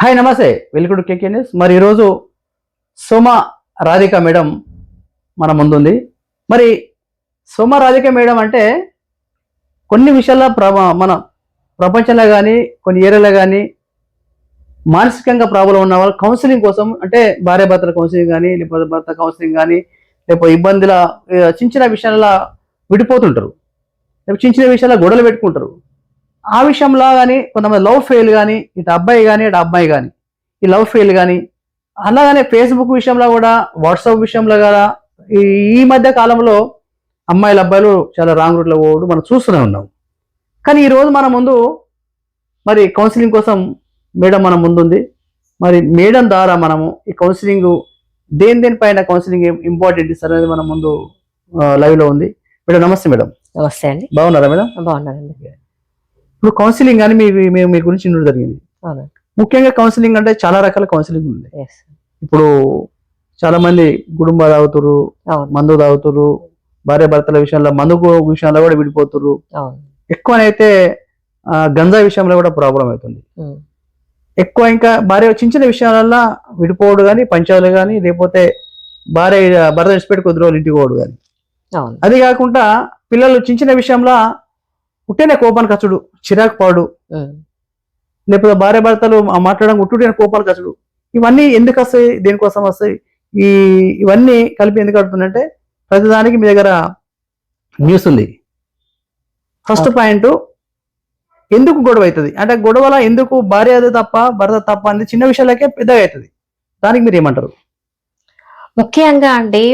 Hi నమస్తే. Welcome to KK news. మరి ఈరోజు సోమ రాధిక మేడం మన ముందుంది. మరి సోమ రాధిక మేడం అంటే కొన్ని విషయాల్లో ప్రభ మన ప్రపంచంలో కానీ కొన్ని ఏరియాలో కానీ మానసికంగా ప్రాబ్లం ఉన్న వాళ్ళు కౌన్సిలింగ్ కోసం అంటే భార్య భర్తల కౌన్సిలింగ్ కానీ లేకపోతే భర్త కౌన్సిలింగ్ కానీ లేకపోతే ఇబ్బందుల చిన్న చిన్న విషయాలలో విడిపోతుంటారు. లేకపోతే చిన్న చిన్న విషయాల్లో గొడవలు పెట్టుకుంటారు. ఆ విషయంలో కానీ కొంతమంది లవ్ ఫెయిల్ కానీ ఇటు అబ్బాయి కానీ ఇటు అబ్బాయి కానీ ఈ లవ్ ఫెయిల్ కానీ అలాగనే ఫేస్బుక్ విషయంలో కూడా వాట్సాప్ విషయంలో కూడా ఈ మధ్య కాలంలో అమ్మాయిలు అబ్బాయిలు చాలా రాంగ్ రూట్లో పోవడం మనం చూస్తూనే ఉన్నాం. కానీ ఈ రోజు మన ముందు మరి కౌన్సిలింగ్ కోసం మేడం మన ముందుంది. మరి మేడం ద్వారా మనము ఈ కౌన్సిలింగ్ దేని దేనిపైన కౌన్సిలింగ్ ఇంపార్టెంట్ ఇస్తారు అనేది మన ముందు లైవ్లో ఉంది. మేడం నమస్తే మేడం. నమస్తే అండి. బాగున్నారా మేడం? బాగున్నానండి. ఇప్పుడు కౌన్సిలింగ్ అని మీ మీ- గురించి జరిగింది. ముఖ్యంగా కౌన్సిలింగ్ అంటే చాలా రకాల కౌన్సిలింగ్ ఉంది. ఇప్పుడు చాలా మంది గుడుంబ తాగుతురు మందు తాగుతురు భార్య భర్తల విషయంలో మందు విషయంలో కూడా విడిపోతురు ఎక్కువనైతే గంజా విషయంలో కూడా ప్రాబ్లం అవుతుంది. ఎక్కువ ఇంకా భార్య చిన్న చిన్న విషయాలల్లో విడిపోవడు కానీ పంచాలు కానీ లేకపోతే భార్య భర్త విడిచిపెట్టి కొద్ది రోజులు ఇంటికి పోవడు కానీ అది కాకుండా పిల్లలు చిన్న చిన్న విషయంలో పుట్టిన కోపానికి వచ్చుడు చిరాకు పాడు. లేకపోతే భార్య భర్తలు మాట్లాడడం ఉట్టుడిన కోపాలు కసడు ఇవన్నీ ఎందుకు వస్తాయి? దేనికోసం వస్తాయి? ఈ ఇవన్నీ కలిపి ఎందుకు అడుగుతుందంటే ప్రతిదానికి మీ దగ్గర న్యూస్ ఉంది. ఫస్ట్ పాయింట్ ఎందుకు గొడవ అవుతుంది? అంటే గొడవల ఎందుకు భార్య అది తప్ప భర్త తప్ప అనేది చిన్న విషయాలకే పెద్దగా అవుతుంది. దానికి మీరు ఏమంటారు? ముఖ్యంగా అండి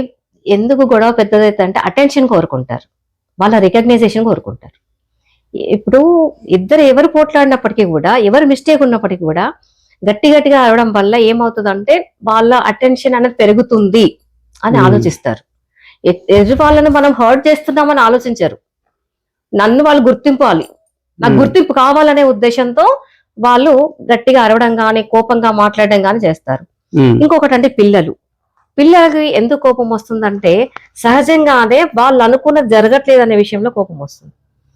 ఎందుకు గొడవ పెద్దదైతే అంటే అటెన్షన్ కోరుకుంటారు. వాళ్ళ రికగ్నైజేషన్ కోరుకుంటారు. ఇప్పుడు ఇద్దరు ఎవరు పోట్లాడినప్పటికీ కూడా ఎవరు మిస్టేక్ ఉన్నప్పటికీ కూడా గట్టి గట్టిగా అరవడం వల్ల ఏమవుతుందంటే వాళ్ళ అటెన్షన్ అనేది పెరుగుతుంది అని. ఆలోచిస్తారు. ఎ- ఎదుటి వాళ్ళని మనం హర్ట్ చేస్తున్నామని ఆలోచించరు. నన్ను వాళ్ళు గుర్తింపాలి. నాకు. గుర్తింపు కావాలనే ఉద్దేశంతో వాళ్ళు గట్టిగా అరవడం కానీ కోపంగా మాట్లాడడం కానీ చేస్తారు. ఇంకొకటి అంటే పిల్లలు. పిల్లలకి ఎందుకు కోపం వస్తుందంటే సహజంగానే వాళ్ళు అనుకున్నది జరగట్లేదు అనే విషయంలో కోపం వస్తుంది.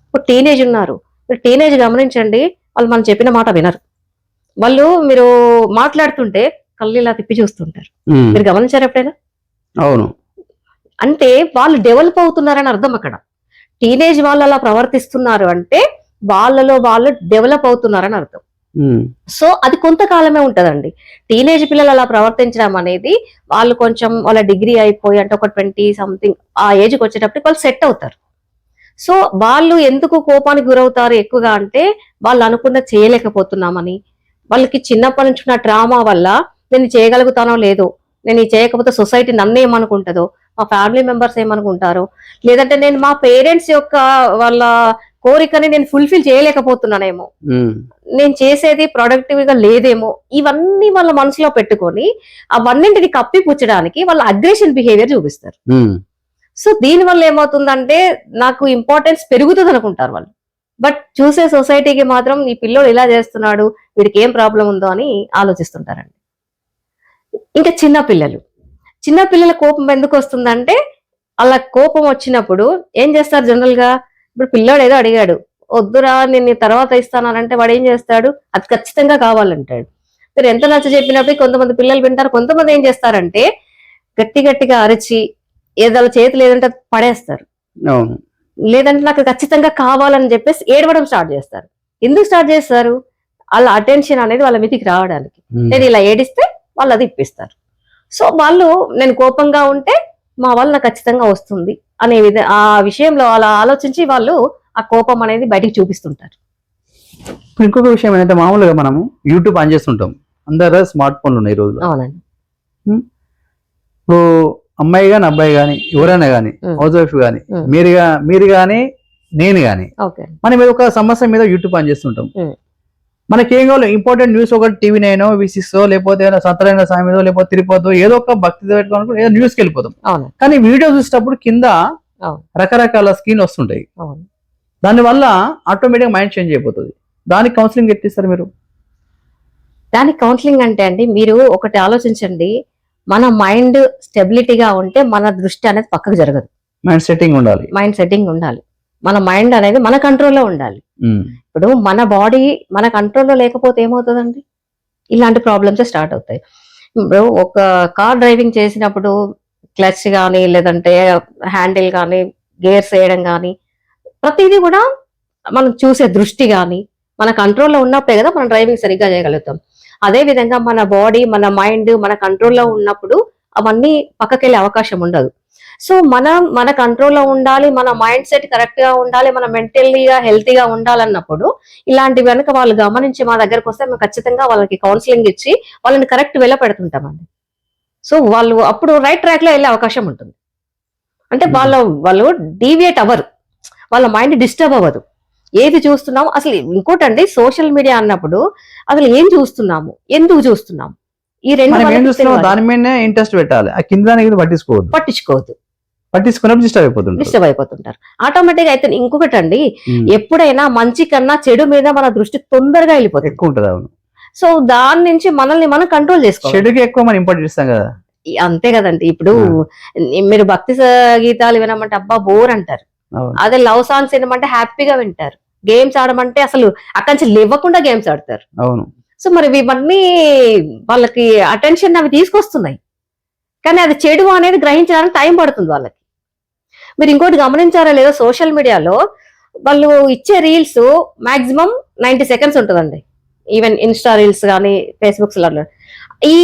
ఇప్పుడు టీనేజ్ ఉన్నారు. మీరు టీనేజ్ గమనించండి వాళ్ళు మనం చెప్పిన మాట వినరు. వాళ్ళు మీరు మాట్లాడుతుంటే కళ్ళు ఇలా తిప్పి చూస్తుంటారు. మీరు గమనించారు ఎప్పుడైనా? అవును. అంటే వాళ్ళు డెవలప్ అవుతున్నారని అర్థం అక్కడ. టీనేజ్ వాళ్ళు అలా ప్రవర్తిస్తున్నారు అంటే వాళ్ళలో వాళ్ళు డెవలప్ అవుతున్నారని అర్థం. సో అది కొంతకాలమే ఉంటదండి. టీనేజ్ పిల్లలు అలా ప్రవర్తించడం అనేది వాళ్ళు కొంచెం వాళ్ళ డిగ్రీ అయిపోయి అంటే ఒక ట్వంటీ సంథింగ్ ఆ ఏజ్కి వచ్చేటప్పటికి వాళ్ళు సెట్ అవుతారు. సో వాళ్ళు ఎందుకు కోపానికి గురవుతారు ఎక్కువగా అంటే వాళ్ళు అనుకున్న చేయలేకపోతున్నామని. వాళ్ళకి చిన్నప్పటి నుంచి ఉన్న ట్రామా వల్ల నేను చేయగలుగుతానో లేదో నేను ఇది చేయకపోతే సొసైటీ నన్ను ఏమనుకుంటుందో మా ఫ్యామిలీ మెంబర్స్ ఏమనుకుంటారో లేదంటే నేను మా పేరెంట్స్ యొక్క వాళ్ళ కోరికని నేను ఫుల్ఫిల్ చేయలేకపోతున్నానేమో. నేను చేసేది ప్రొడక్టివ్గా లేదేమో ఇవన్నీ వాళ్ళ మనసులో పెట్టుకొని అవన్నింటిని కప్పిపుచ్చడానికి వాళ్ళ అగ్రెషన్ బిహేవియర్ చూపిస్తారు. సో దీని వల్ల ఏమవుతుందంటే నాకు ఇంపార్టెన్స్ పెరుగుతుంది అనుకుంటారు వాళ్ళు. బట్ చూసే సొసైటీకి మాత్రం ఈ పిల్లోడు ఇలా చేస్తున్నాడు వీడికి ఏం ప్రాబ్లం ఉందో అని ఆలోచిస్తుంటారండి. ఇంకా చిన్న పిల్లలు. చిన్న పిల్లల కోపం ఎందుకు వస్తుందంటే అలా కోపం వచ్చినప్పుడు ఏం చేస్తారు జనరల్గా? ఇప్పుడు పిల్లోడు ఏదో అడిగాడు వద్దురా నేను తర్వాత ఇస్తానంటే వాడు ఏం చేస్తాడు? అది ఖచ్చితంగా కావాలంటాడు. మీరు ఎంత నచ్చ చెప్పినప్పుడు కొంతమంది పిల్లలు వింటారు కొంతమంది ఏం చేస్తారంటే గట్టి గట్టిగా అరిచి ఏదో చేతి లేదంటే పడేస్తారు. లేదంటే నాకు ఖచ్చితంగా కావాలని చెప్పేసి ఏడవడం స్టార్ట్ చేస్తారు. ఎందుకు స్టార్ట్ చేస్తారు? వాళ్ళ అటెన్షన్ అనేది వాళ్ళ మీదకి రావడానికి. నేను ఇలా ఏడిస్తే వాళ్ళు అది ఇప్పిస్తారు. సో వాళ్ళు నేను కోపంగా ఉంటే మా వల్ల నాకు ఖచ్చితంగా వస్తుంది అనే విధ ఆ విషయంలో అలా ఆలోచించి వాళ్ళు ఆ కోపం అనేది బయటికి చూపిస్తుంటారు. ఇప్పుడు ఇంకొక విషయం ఏంటంటే మామూలుగా మనము యూట్యూబ్ ఆన్ చేస్తుంటాం. అందరూ స్మార్ట్ ఫోన్లు ఉన్నాయి ఈ రోజులో అవునండి. ఇప్పుడు అమ్మాయి కానీ అబ్బాయి కానీ ఎవరైనా కానీ. హౌస్ వైఫ్ కానీ. మీరుగా మీరు కానీ నేను కానీ మనం ఏదో ఒక సమస్య మీద యూట్యూబ్ ఆన్ చేస్తుంటాం. మనకి ఏం కావాలి? ఇంపార్టెంట్ న్యూస్ ఒకటి టీవీ నైన్ విసిక్స్ లేకపోతే ఏదైనా సత్యనారాయణ స్వామిదో లేకపోతే తిరుపతి ఏదో ఒక భక్తి పెట్టుకోవాలి ఏదో న్యూస్కి వెళ్ళిపోతాం. కానీ వీడియో చూసేటప్పుడు కింద. రకరకాల స్క్రీన్ వస్తుంటాయి. దానివల్ల ఆటోమేటిక్ మైండ్ చేంజ్ అయిపోతుంది. దానికి కౌన్సిలింగ్ ఎట్టిస్తారు మీరు? దానికి కౌన్సిలింగ్ అంటే అండి మీరు ఒకటి ఆలోచించండి. మన మైండ్ స్టెబిలిటీగా ఉంటే మన దృష్టి అనేది పక్కకు జరగదు. మైండ్ సెట్టింగ్ ఉండాలి. మైండ్ సెట్టింగ్ ఉండాలి. మన మైండ్ అనేది మన కంట్రోల్లో ఉండాలి. ఇప్పుడు మన బాడీ మన కంట్రోల్లో లేకపోతే ఏమవుతుందండి? ఇలాంటి ప్రాబ్లమ్స్ స్టార్ట్ అవుతాయి. ఇప్పుడు ఒక కార్ డ్రైవింగ్ చేసినప్పుడు క్లచ్ కానీ లేదంటే హ్యాండిల్ కానీ గేర్స్ వేయడం కానీ ప్రతిదీ కూడా మనం చూసే దృష్టి కానీ మన కంట్రోల్లో ఉన్నప్పుడే కదా మనం డ్రైవింగ్ సరిగ్గా చేయగలుగుతాం. అదే విధంగా మన బాడీ మన మైండ్ మన కంట్రోల్లో ఉన్నప్పుడు అవన్నీ పక్కకెళ్ళే అవకాశం ఉండదు. సో మనం మన కంట్రోల్లో ఉండాలి మన మైండ్ సెట్ కరెక్ట్గా ఉండాలి మన మెంటల్లీగా హెల్తీగా ఉండాలన్నప్పుడు ఇలాంటి కనుక వాళ్ళు గమనించి మా దగ్గరకు వస్తే మేము ఖచ్చితంగా వాళ్ళకి కౌన్సిలింగ్ ఇచ్చి వాళ్ళని కరెక్ట్ వేలో పెడుతుంటామండి. సో వాళ్ళు అప్పుడు రైట్ ట్రాక్లో వెళ్ళే అవకాశం ఉంటుంది. అంటే వాళ్ళ వాళ్ళు డీవియేట్ అవ్వరు. వాళ్ళ మైండ్ డిస్టర్బ్ అవ్వదు. ఏది చూస్తున్నాము? అసలు ఇంకోటండి సోషల్ మీడియా అన్నప్పుడు అసలు ఏం చూస్తున్నాము? ఎందుకు చూస్తున్నాము? ఈ రెండు. దాని మీదనే ఇంట్రెస్ట్ పెట్టాలి. ఆ కింద దానికి పట్టించుకోవద్దు. పట్టించుకోవద్దు. పట్టించుకున్నప్పుడు డిస్టర్బ్ అయిపోతుంది డిస్టర్బ్ అయిపోతుంటారు. ఆటోమేటిక్ అయితే ఇంకొకటి అండి ఎప్పుడైనా మంచి కన్నా చెడు మీద మన దృష్టి తొందరగా వెళ్ళిపోతుంది. ఎక్కువ ఉంటది అవును. సో దాని నుంచి మనల్ని మనం కంట్రోల్ చేసుకోవాలి. చెడుకి ఎక్కువ మనం ఇంపార్టెంట్ ఇస్తాం కదా. అంతే కదండి. ఇప్పుడు మీరు భక్తి గీతాలు వినమంటే అబ్బా బోర్ అంటారు. అదే లవ్ సాంగ్స్ వినమంటే హ్యాపీగా వింటారు. గేమ్స్ ఆడమంటే అసలు అక్కడి నుంచి లేవకుండా గేమ్స్ ఆడతారు. అవును. సో మరి ఇవన్నీ వాళ్ళకి అటెన్షన్ అవి తీసుకొస్తున్నాయి. కానీ అది చెడు అనేది గ్రహించడానికి టైం పడుతుంది వాళ్ళకి. మీరు ఇంకోటి గమనించారా లేదో సోషల్ మీడియాలో వాళ్ళు ఇచ్చే రీల్స్ మాక్సిమం నైన్టీ సెకండ్స్ ఉంటుందండి. ఈవెన్ ఇన్స్టా రీల్స్ కానీ ఫేస్బుక్స్ ఈ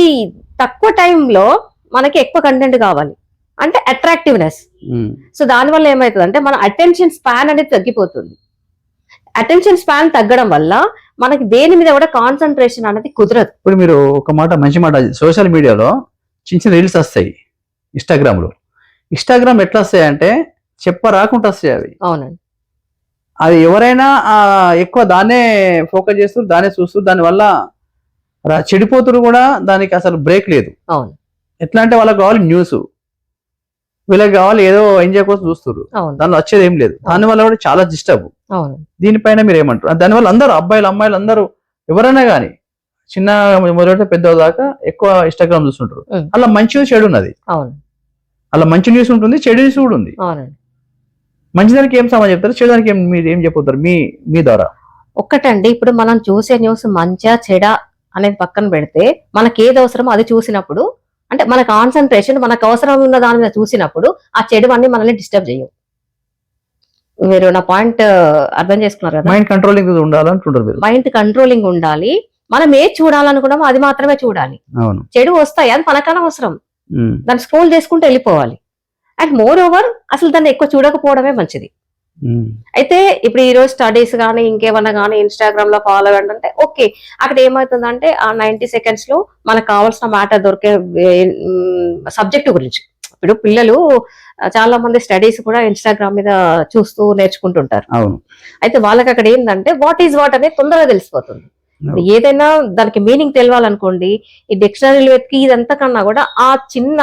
తక్కువ టైంలో మనకి ఎక్కువ కంటెంట్ కావాలి. అంటే అట్రాక్టివ్నెస్. సో దానివల్ల ఏమవుతుంది అంటే మన అటెన్షన్ స్పాన్ అనేది తగ్గిపోతుంది. అటెన్షన్ స్పాన్ తగ్గడం వల్ల మనకి దేని మీద కూడా కాన్సన్ట్రేషన్ అనేది కుదరదు. ఇప్పుడు మీరు ఒక మాట మంచి మాట సోషల్ మీడియాలో చిన్న చిన్న రీల్స్ వస్తాయి ఇన్స్టాగ్రామ్లో. ఇన్స్టాగ్రామ్ ఎట్లా వస్తాయి అంటే చెప్ప రాకుండా వస్తాయి అవి. అవునండి. అది ఎవరైనా ఎక్కువ దాన్నే ఫోకస్ చేస్తూ దాన్నే చూస్తూ దానివల్ల చెడిపోతురు కూడా దానికి అసలు బ్రేక్ లేదు. అవును. ఎట్లా అంటే వాళ్ళకి కావాలి న్యూస్ వీళ్ళకి కావాలి ఏదో ఎంజాయ్ కోసం చూస్తారు దానిలో వచ్చేది ఏం లేదు. దానివల్ల కూడా చాలా డిస్టర్బ్ అవును. దీనిపైన మీరు ఏమంటారు? దానివల్ల అందరూ అబ్బాయిలు అమ్మాయిలు అందరూ ఎవరైనా కానీ చిన్న మొదట పెద్ద దాకా ఎక్కువ ఇన్స్టాగ్రామ్ చూస్తుంటారు. అలా మంచి చెడు ఉన్నది. అలా మంచి న్యూస్ ఉంటుంది చెడు న్యూస్ కూడా ఉంది. అవునండి. మంచిదానికి ఏం సమాధానం చెప్తారు చెడుదానికి ఏం మీరు ఏం చెప్పవుతారు మీ మీ ద్వారా. ఒక్కటండి ఇప్పుడు మనం చూసే న్యూస్ మంచా చెడా అనేది పక్కన పెడితే మనకి ఏది అవసరమో అది చూసినప్పుడు అంటే మన కాన్సన్ట్రేషన్ మనకు అవసరం ఉన్న దాని మీద చూసినప్పుడు ఆ చెడు అన్ని మనల్ని డిస్టర్బ్ చేయవు. మీరు నా పాయింట్ అర్థం చేసుకున్నారు కదా? మైండ్ కంట్రోలింగ్ ఉండాలంటుంటారు మీరు. మైండ్ కంట్రోలింగ్ ఉండాలి. మనం ఏది చూడాలనుకున్నామో అది మాత్రమే చూడాలి. చెడు వస్తాయి అది మనకన్నా అవసరం. దాన్ని స్క్రోల్ చేసుకుంటూ వెళ్ళిపోవాలి. అండ్ మోర్ ఓవర్ అసలు దాన్ని ఎక్కువ చూడకపోవడమే మంచిది. అయితే ఇప్పుడు ఈ రోజు స్టడీస్ కానీ ఇంకేమన్నా కానీ ఇన్స్టాగ్రామ్లో ఫాలో అవ్వండి అంటే ఓకే అక్కడ ఏమవుతుందంటే ఆ నైన్టీ సెకండ్స్లో మనకు కావాల్సిన మ్యాటర్ దొరికే సబ్జెక్ట్ గురించి. ఇప్పుడు పిల్లలు చాలా మంది స్టడీస్ కూడా ఇన్స్టాగ్రామ్ మీద చూస్తూ నేర్చుకుంటుంటారు. అవును. అయితే వాళ్ళకి అక్కడ ఏంటంటే వాట్ ఈజ్ వాట్ అనేది తొందరగా తెలిసిపోతుంది. ఏదైనా దానికి మీనింగ్ తెలియాలనుకోండి ఈ డిక్షనరీలు వెతికి ఇదంతా కన్నా కూడా ఆ చిన్న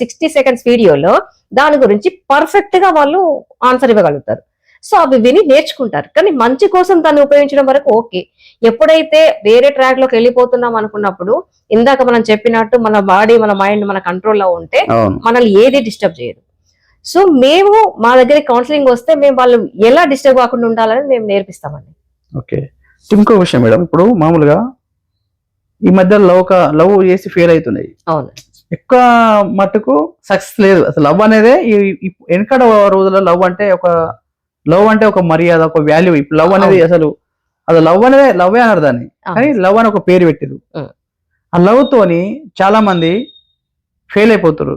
సిక్స్టీ సెకండ్స్ వీడియోలో దాని గురించి పర్ఫెక్ట్గా వాళ్ళు ఆన్సర్ ఇవ్వగలుగుతారు. సో అవి విని నేర్చుకుంటారు. కానీ మంచి కోసం దాన్ని ఉపయోగించడం వరకు ఓకే. ఎప్పుడైతే వేరే ట్రాక్లోకి వెళ్ళిపోతున్నాం అనుకున్నప్పుడు ఇందాక మనం చెప్పినట్టు మన బాడీ మన మైండ్ మన కంట్రోల్లో ఉంటే మనల్ని ఏది డిస్టర్బ్ చేయదు. సో మేము మా దగ్గర కౌన్సిలింగ్ వస్తే మేము వాళ్ళు ఎలా డిస్టర్బ్ కాకుండా ఉండాలని మేము నేర్పిస్తామండి. ఓకే. ఇంకో విషయం మేడం. ఇప్పుడు మామూలుగా ఈ మధ్య లవ్ లవ్ చేసి ఫెయిల్ అవుతున్నాయి. అవును. ఎక్కువ మట్టుకు సక్సెస్ లేదు. అసలు లవ్ అనేదే వెనకడ రోజుల్లో లవ్ అంటే ఒక లవ్ అంటే ఒక మర్యాద ఒక వాల్యూ ఇప్పుడు లవ్ అనేది అసలు అది లవ్ అనేది లవ్వే అన్నారు దాన్ని. కానీ లవ్ అని ఒక పేరు పెట్టారు. ఆ లవ్ తోని చాలా మంది ఫెయిల్ అయిపోతారు.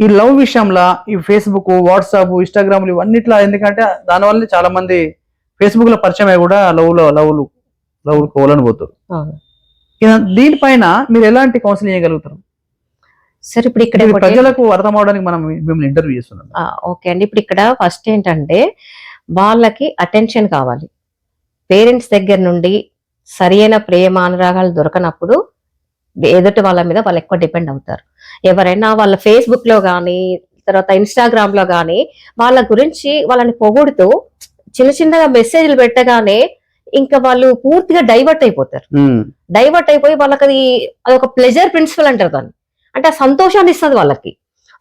ఈ లవ్ విషయంలో ఈ ఫేస్బుక్ వాట్సాప్ ఇన్స్టాగ్రామ్ ఇవన్నిట్లా ఎందుకంటే దానివల్ల చాలా మంది ఫేస్బుక్లో పరిచయం అయ్యి కూడా లవ్లో లవ్లు లవ్ కోవాలని పోతారు దీనిపైన మీరు ఎలాంటి కౌన్సిలింగ్ చేయగలుగుతారు? సరే ఇప్పుడు ఇక్కడ ప్రజలకు అర్థం అవడానికి మనం మిమ్మల్ని ఇంటర్వ్యూ చేస్తున్నాం. ఓకే అండి. ఇప్పుడు ఇక్కడ ఫస్ట్ ఏంటంటే వాళ్ళకి అటెన్షన్ కావాలి. పేరెంట్స్ దగ్గర నుండి సరైన ప్రేమ అనురాగాలు దొరకనప్పుడు ఎదుటి వాళ్ళ మీద వాళ్ళు ఎక్కువ డిపెండ్ అవుతారు. ఎవరైనా వాళ్ళ ఫేస్బుక్లో కానీ తర్వాత ఇన్స్టాగ్రామ్లో కానీ వాళ్ళ గురించి వాళ్ళని పొగుడుతూ చిన్న చిన్నగా మెసేజ్లు పెట్టగానే ఇంకా వాళ్ళు పూర్తిగా డైవర్ట్ అయిపోతారు. డైవర్ట్ అయిపోయి వాళ్ళకి అది అదొక ప్లెజర్ ప్రిన్సిపల్ అంటారు దాన్ని. అంటే ఆ సంతోషాన్ని ఇస్తుంది వాళ్ళకి.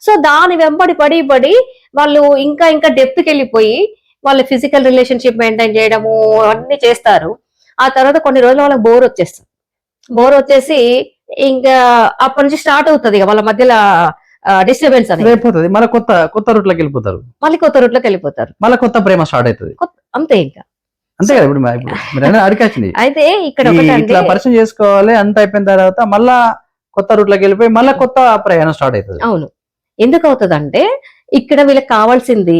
సో దాని వెంబడి పడి పడి వాళ్ళు ఇంకా ఇంకా డెప్త్కి వెళ్ళిపోయి వాళ్ళు ఫిజికల్ రిలేషన్షిప్ మెయింటైన్ చేయడము అన్ని చేస్తారు. ఆ తర్వాత కొన్ని రోజులు వాళ్ళకి బోర్ వచ్చేస్తుంది. బోర్ వచ్చేసి ఇంకా అప్పటి నుంచి స్టార్ట్ అవుతుంది ఇక వాళ్ళ మధ్యలో డిస్టర్బెన్స్ అనేది. మళ్ళీ కొత్త కొత్త రూట్లోకి వెళ్ళిపోతారు. మళ్ళీ కొత్త రూట్లోకి వెళ్ళిపోతారు. మళ్ళీ కొత్త ప్రేమ స్టార్ట్ అవుతుంది. అంతే ఇంకా. అంతే కదా ఇప్పుడు అయితే ఇక్కడ ఇట్లా పరిచయం చేసుకోవాలి అంత అయిపోయిన తర్వాత మళ్ళా కొత్త రూట్లోకి వెళ్ళిపోయి మళ్ళీ కొత్త ప్రయాణం స్టార్ట్ అవుతుంది. అవును. ఎందుకు అవుతుందంటే ఇక్కడ వీళ్ళకి కావాల్సింది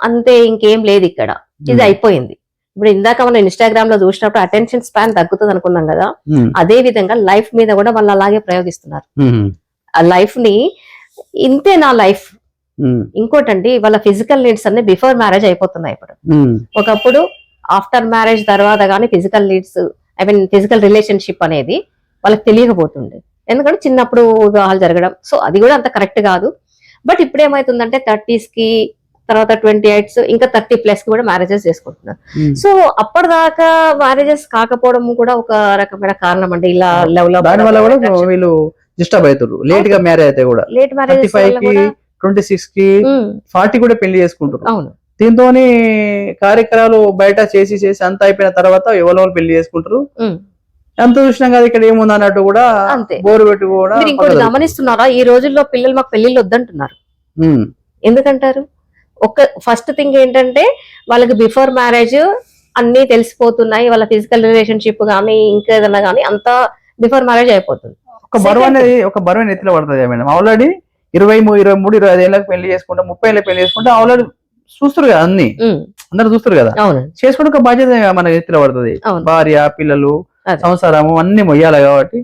అంతే ఇంకేం లేదు ఇక్కడ. ఇది అయిపోయింది. ఇప్పుడు ఇందాక మనం ఇన్స్టాగ్రామ్లో చూసినప్పుడు అటెన్షన్ స్పాన్ తగ్గుతుంది అనుకున్నాం కదా. అదే విధంగా లైఫ్ మీద కూడా వాళ్ళు అలాగే ప్రయోగిస్తున్నారు. ఆ లైఫ్ని ఇంతే నా లైఫ్ ఇంకోటండి వాళ్ళ ఫిజికల్ నీడ్స్ అన్ని బిఫోర్ మ్యారేజ్ అయిపోతున్నాయి ఇప్పుడు. ఒకప్పుడు ఆఫ్టర్ మ్యారేజ్ తర్వాత కానీ physical needs I mean physical relationship అనేది వాళ్ళకి తెలియకపోతుంది ఎందుకంటే చిన్నప్పుడు వివాహాలు జరగడం. సో అది కూడా అంత కరెక్ట్ కాదు. బట్ ఇప్పుడు ఏమైతుందంటే థర్టీస్కి తర్వాత ట్వంటీ ఎయిట్స్ ఇంకా థర్టీ ప్లస్కి కూడా మ్యారేజెస్ చేసుకుంటున్నారు. ఉమ్. సో అప్పటిదాకా మ్యారేజెస్ కాకపోవడం కూడా ఒక రకమైన కారణం అండి ఇలా లవ్లో దాని వల్ల కూడా వీళ్ళు డిస్టర్బ్ అవుతారు లేట్గా మ్యారేజ్ అయితే కూడా. లేట్ కూడా ట్వంటీ సిక్స్కి ఉమ్, ఫార్టీ కూడా పెళ్ళి చేసుకుంటారు అవును. దీంతో కార్యక్రమాలు బయట చేసి చేసి అంత అయిపోయిన తర్వాత ఎవరో పెళ్ళి చేసుకుంటారు. ఎంత చూసినాం కదా ఇక్కడ ఏముంది అన్నట్టు కూడా అంతే. బోరు పెట్టి కూడా మీరు ఇంకోటి గమనిస్తున్నారా? ఈ రోజుల్లో పిల్లలు మాకు పెళ్ళిళ్ళు వద్దంటున్నారు. ఎందుకంటారు? ఒక ఫస్ట్ థింగ్ ఏంటంటే వాళ్ళకి బిఫోర్ మ్యారేజ్ అన్ని తెలిసిపోతున్నాయి. వాళ్ళ ఫిజికల్ రిలేషన్షిప్ కానీ ఇంకేదన్నా కానీ అంతా బిఫోర్ మ్యారేజ్ అయిపోతుంది. ఒక బరువు అనేది ఒక బరువు అనేది ఎత్తులో పడుతుంది మేడం? ఆల్రెడీ ఇరవై ఇరవై మూడు ఇరవై ఐదు ఏళ్ళకి పెళ్ళి చేసుకుంటే ముప్పై ఏళ్ళకి పెళ్ళి చేసుకుంటే ఆల్రెడీ చూస్తారు కదా అన్ని? అందరు చూస్తారు కదా? అవును. చేసుకుంటే ఒక బాధ్యత మన ఎత్తులో పడుతుంది? అవును. భార్య పిల్లలు అదే. సంసారము అన్ని మొయ్యాలి కాబట్టి.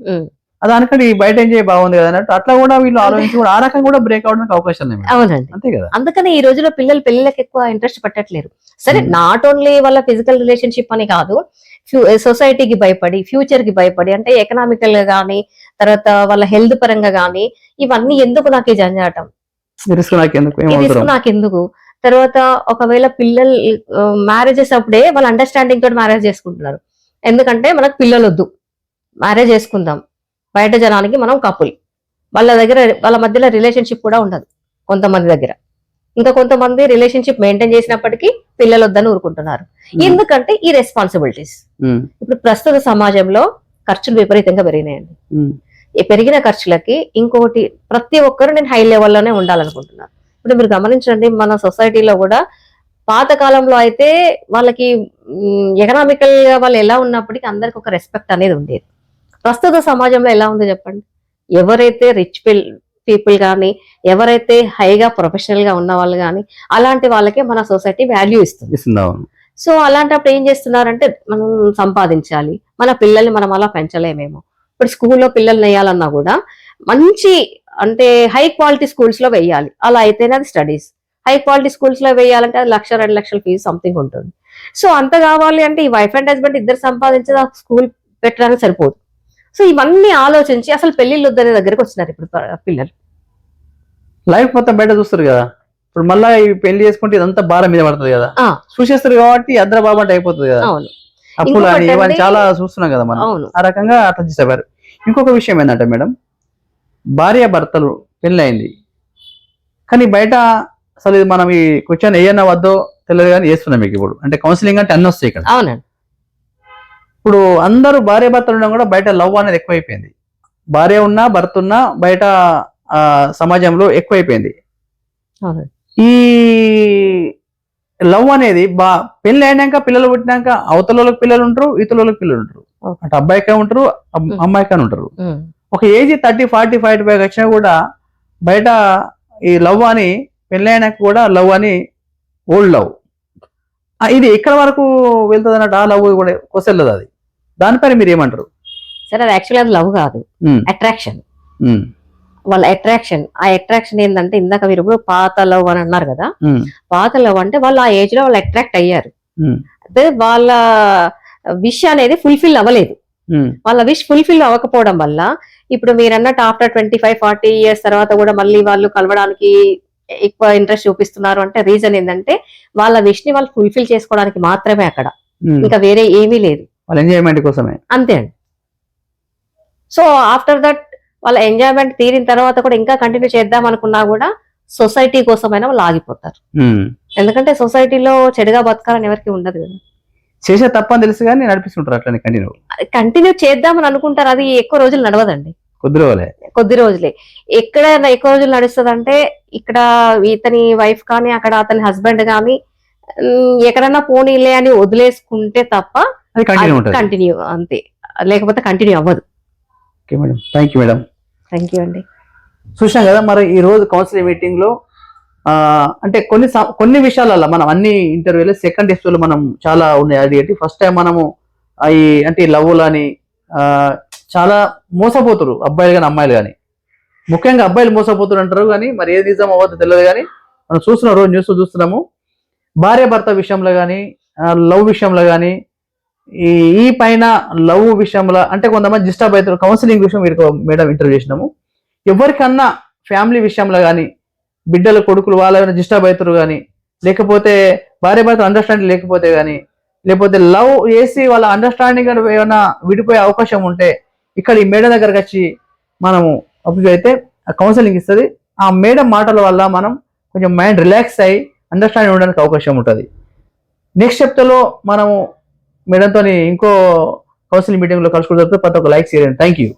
దానికంటే ఈ బయట ఎంజాయ్ బాగుంది కదా అన్నట్టు అట్లా కూడా వీళ్ళు ఆలోచించి కూడా ఆ రకంగా కూడా బ్రేక్ అవడానికి అవకాశం మేడం. అవునండి. అంతే కదా? అందుకని ఈ రోజుల్లో పిల్లలు పెళ్ళిళ్ళకి ఎక్కువ ఇంట్రెస్ట్ పెట్టట్లేరు. సరే. నాట్ ఓన్లీ వాళ్ళ ఫిజికల్ రిలేషన్షిప్ అని కాదు సొసైటీకి భయపడి ఫ్యూచర్కి భయపడి అంటే ఎకనామికల్గా కానీ తర్వాత వాళ్ళ హెల్త్ పరంగా కానీ ఇవన్నీ ఎందుకు నాకు ఈ జంజాటం? రిస్క్ నాకు ఎందుకు ఈ ఏమవుతారు? రిస్క్ నాకు ఎందుకు తర్వాత ఒకవేళ పిల్లలు మ్యారేజెస్ అప్పుడే వాళ్ళు అండర్స్టాండింగ్ తోటి మ్యారేజ్ చేసుకుంటున్నారు. ఎందుకంటే మనకు పిల్లలు వద్దు మ్యారేజ్ చేసుకుందాం. బయట జనానికి మనం కపుల్ వాళ్ళ దగ్గర వాళ్ళ మధ్యలో రిలేషన్షిప్ కూడా ఉండదు. కొంతమంది దగ్గర. ఇంకా కొంతమంది రిలేషన్షిప్ మెయింటైన్ చేసినప్పటికీ పిల్లలు వద్దని ఊరుకుంటున్నారు ఎందుకంటే ఈ రెస్పాన్సిబిలిటీస్ ఉమ్, ఇప్పుడు ప్రస్తుత సమాజంలో ఖర్చులు విపరీతంగా పెరిగినాయండి. ఈ పెరిగిన ఖర్చులకి ఇంకొకటి ప్రతి ఒక్కరు నేను హై లెవెల్లోనే ఉండాలనుకుంటున్నాను. ఇప్పుడు మీరు గమనించండి మన సొసైటీలో కూడా పాత కాలంలో అయితే వాళ్ళకి ఎకనామికల్గా వాళ్ళు ఎలా ఉన్నప్పటికీ అందరికి ఒక రెస్పెక్ట్ అనేది ఉండేది. ప్రస్తుత సమాజంలో ఎలా ఉందో చెప్పండి? ఎవరైతే రిచ్ పీపుల్ కానీ ఎవరైతే హైగా ప్రొఫెషనల్గా ఉన్న వాళ్ళు కానీ అలాంటి వాళ్ళకే మన సొసైటీ వాల్యూ ఇస్తుంది. సో అలాంటప్పుడు ఏం చేస్తున్నారంటే మనం సంపాదించాలి. మన పిల్లల్ని మనం అలా పెంచలేమేమో. ఇప్పుడు స్కూల్లో పిల్లల్ని వేయాలన్నా కూడా మంచి అంటే హై క్వాలిటీ స్కూల్స్లో వేయాలి. అలా అయితేనే అది స్టడీస్ హై క్వాలిటీ స్కూల్స్లో వేయాలంటే అది లక్ష రెండు లక్షల ఫీజు సంథింగ్ ఉంటుంది. సో అంత కావాలి అంటే ఈ వైఫ్ అండ్ హస్బెండ్ ఇద్దరు సంపాదించేది ఆ స్కూల్ పెట్టడానికి సరిపోదు. సో ఇవన్నీ ఆలోచించి అసలు పెళ్ళిళ్ళు వద్దనే దగ్గరకు వచ్చినారు ఇప్పుడు పిల్లలు. లైఫ్ మొత్తం బయట చూస్తారు కదా. ఇప్పుడు మళ్ళా ఈ పెళ్ళి చేసుకుంటే ఇదంతా భారం మీద పడుతుంది కదా. చూసేస్తారు కాబట్టి అద్ర బాబంట అయిపోతుంది కదా. అప్పులు ఇవన్నీ చాలా చూస్తున్నాం కదా మనం. ఆ రకంగా అట్లా చేసేవారు. ఇంకొక విషయం ఏంటంటే మేడం భార్య భర్తలు పెళ్ళయింది. కానీ బయట అసలు ఇది మనం ఈ క్వశ్చన్ ఏయన్నా వద్దో తెలియదు కానీ వేస్తున్నాం మీకు ఇప్పుడు. అంటే కౌన్సిలింగ్ అంటే అన్ని వస్తాయి ఇక్కడ. అవునండి. ఇప్పుడు అందరూ భార్య భర్తలు ఉండడం కూడా బయట లవ్ అనేది ఎక్కువైపోయింది. భార్య ఉన్నా భర్త ఉన్నా బయట సమాజంలో ఎక్కువైపోయింది. ఈ లవ్ అనేది బా పెళ్ళి అయినాక పిల్లలు పుట్టినాక అవతల వాళ్ళకి పిల్లలు ఉంటారు ఇతరుల వాళ్ళకి పిల్లలు ఉంటారు. అటు అబ్బాయికే ఉంటారు అమ్-. అమ్మాయికే ఉంటారు. ఒక age thirty forty five five వచ్చినా కూడా బయట ఈ లవ్ అని అయినాక కూడా లవ్ అని ఓల్డ్ లవ్. ఇది ఎక్కడ వరకు వెళ్తుంది అన్నట్టు ఆ లవ్ కూడా కొసెళ్ళదు అది. దానిపైన మీరు ఏమంటారు? సరే అది యాక్చువల్లీ అది లవ్ కాదు. అట్రాక్షన్ వాళ్ళ అట్రాక్షన్ ఆ అట్రాక్షన్ ఏంటంటే ఇందాక మీరు ఇప్పుడు పాత లవ్ అని అన్నారు కదా పాత లవ్ అంటే వాళ్ళు ఆ ఏజ్లో వాళ్ళు అట్రాక్ట్ అయ్యారు. అయితే వాళ్ళ విష్ అనేది ఫుల్ఫిల్ అవ్వలేదు. వాళ్ళ విష్ ఫుల్ఫిల్ అవ్వకపోవడం వల్ల ఇప్పుడు మీరు అన్నట్టు after twenty five forty years తర్వాత కూడా మళ్ళీ వాళ్ళు కలవడానికి ఎక్కువ ఇంట్రెస్ట్ చూపిస్తున్నారు అంటే రీజన్ ఏంటంటే వాళ్ళ విష్ని వాళ్ళు ఫుల్ఫిల్ చేసుకోవడానికి మాత్రమే అక్కడ. ఇంకా వేరే ఏమీ లేదు. వాళ్ళ ఎంజాయ్మెంట్ కోసమే. అంతే అండి. సో ఆఫ్టర్ దట్ వాళ్ళ ఎంజాయ్మెంట్ తీరిన తర్వాత కూడా ఇంకా కంటిన్యూ చేద్దాం అనుకున్నా కూడా సొసైటీ కోసమైనా వాళ్ళు ఆగిపోతారు. ఎందుకంటే సొసైటీలో చెడుగా బతకాలని ఎవరికి ఉండదు కదా. చేసే తప్పని తెలుసు కానీ నడిపిస్తుంటారు అట్లనే కంటిన్యూ కంటిన్యూ చేద్దామని అనుకుంటారు. అది ఎక్కువ రోజులు నడవదండి. కొద్ది రోజులే. కొద్ది రోజులే. ఎక్కడ ఎక్కువ రోజులు నడుస్తుంది అంటే ఇక్కడ ఇతని వైఫ్ కానీ అక్కడ అతని హస్బెండ్ కానీ ఎక్కడన్నా పోనీలే అని వదిలేసుకుంటే తప్ప అది కంటిన్యూ అంతే. లేకపోతే కంటిన్యూ అవ్వదు. Okay madam. Thank you madam. Thank you అండి. చూసాం కదా మరి ఈ రోజు కౌన్సిలింగ్ మీటింగ్లో అంటే కొన్ని కొన్ని విషయాలలో మనం అన్ని ఇంటర్వ్యూలో సెకండ్ ఎపిసోడ్ మనం చాలా ఉన్నాయి. అది ఏంటి? ఫస్ట్ టైం మనము అవి అంటే లవ్లు అని ఆ, చాలా మోసపోతురు అబ్బాయిలు కానీ అమ్మాయిలు కానీ ముఖ్యంగా అబ్బాయిలు మోసపోతురు అంటారు కానీ మరి ఏది నిజం అవ్వద్దు తెలియదు కానీ మనం చూస్తున్నాం రోజు న్యూస్ చూస్తున్నాము. భార్య భర్త విషయంలో కానీ లవ్ విషయంలో కానీ ఈ ఈ పైన లవ్ విషయంలో అంటే కొంతమంది డిస్టర్బ్ అవుతారు. కౌన్సిలింగ్ విషయం మీరు మేడం ఇంటర్వ్యూ చేసినాము. ఎవరికన్నా ఫ్యామిలీ విషయంలో కానీ బిడ్డల కొడుకులు వాళ్ళ డిస్టర్బ్ అవుతారు కానీ లేకపోతే భార్య భర్త అండర్స్టాండింగ్ లేకపోతే కానీ లేకపోతే లవ్ చేసి వాళ్ళ అండర్స్టాండింగ్ ఏమైనా విడిపోయే అవకాశం ఉంటే ఇక్కడ ఈ మేడ దగ్గరకు వచ్చి మనము అప్పుడు అయితే కౌన్సిలింగ్ ఇస్తుంది. ఆ మేడం మాటల వల్ల మనం కొంచెం మైండ్ రిలాక్స్ అయ్యి అండర్స్టాండింగ్ ఉండడానికి అవకాశం ఉంటుంది. నెక్స్ట్ చెప్తలో మనము మేడంతో ఇంకో కౌన్సిలింగ్ మీటింగ్లో కలుసుకుంటే ప్రతి ఒక్క లైక్ చేయండి థ్యాంక్ యూ